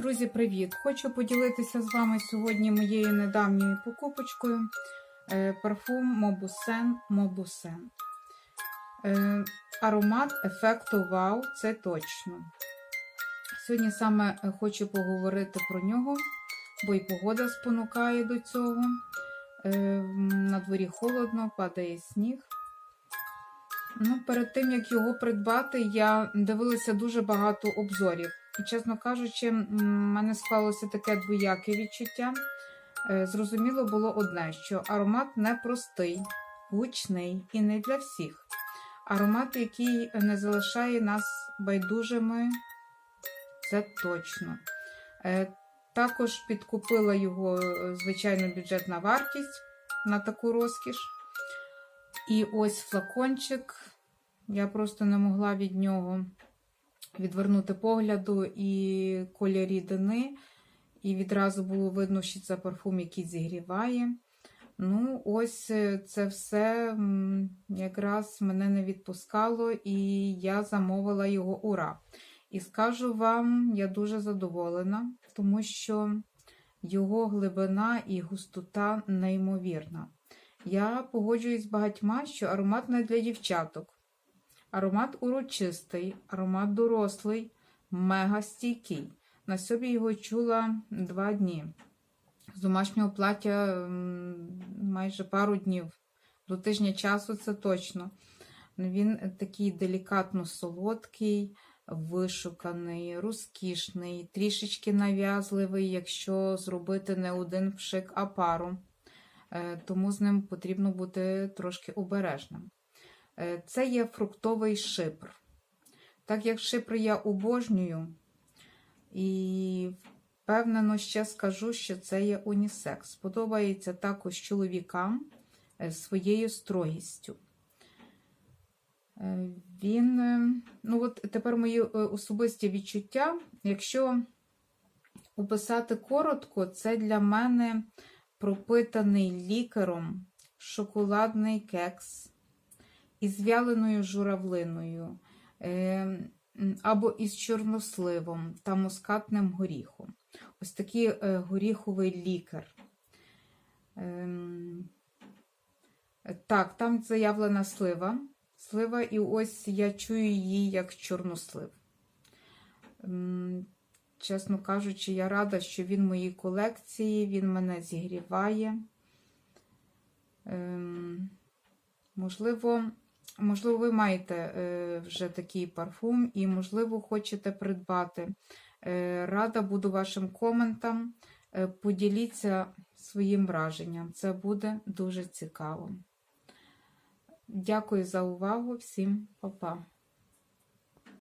Друзі, привіт! Хочу поділитися з вами сьогодні моєю недавньою покупочкою е, парфум Мобусен Мобусен. Аромат ефекту Вау, це точно. Сьогодні саме е, хочу поговорити про нього, бо і погода спонукає до цього. Е, На дворі холодно, падає сніг. Ну, Перед тим, як його придбати, я дивилася дуже багато обзорів. І, чесно кажучи, в мене склалося таке двояке відчуття. Е, Зрозуміло було одне, що аромат непростий, гучний і не для всіх. Аромат, який не залишає нас байдужими, це точно. Е, Також підкупила його, е, звичайно, бюджетна вартість на таку розкіш. І ось флакончик. Я просто не могла від нього відвернути погляду і колір рідини. І відразу було видно, що це парфум, який зігріває. Ну, ось е, це все якраз мене не відпускало, і я замовила його ура. І скажу вам, я дуже задоволена, тому що його глибина і густота неймовірна. Я погоджуюсь з багатьма, що аромат не для дівчаток. Аромат урочистий, аромат дорослий, мега стійкий. На собі його чула два дні. З домашнього плаття майже пару днів. До тижня часу це точно. Він такий делікатно солодкий, вишуканий, розкішний, трішечки нав'язливий, якщо зробити не один пшик, а пару. Е, Тому з ним потрібно бути трошки обережним. Е, Це є фруктовий шипр. Так як шипр я обожнюю, і впевнено ще скажу, що це є унісекс. Подобається також чоловікам е, своєю строгістю. Е, Він, ну от тепер мої особисті відчуття. Якщо описати коротко, це для мене пропитаний лікаром шоколадний кекс із вяленою журавлиною, е, або із чорносливом та мускатним горіхом. Ось такий е, горіховий лікар. Ем, Так, там заявлена слива. Слива, і ось я чую її як чорнослив. Ем, Чесно кажучи, я рада, що він в моїй колекції, він мене зігріває. Ем, Можливо, можливо, ви маєте е, вже такий парфум і, можливо, хочете придбати. Е, Рада буду вашим коментам. Е, Поділіться своїм враженням. Це буде дуже цікаво. Дякую за увагу. Всім па-па.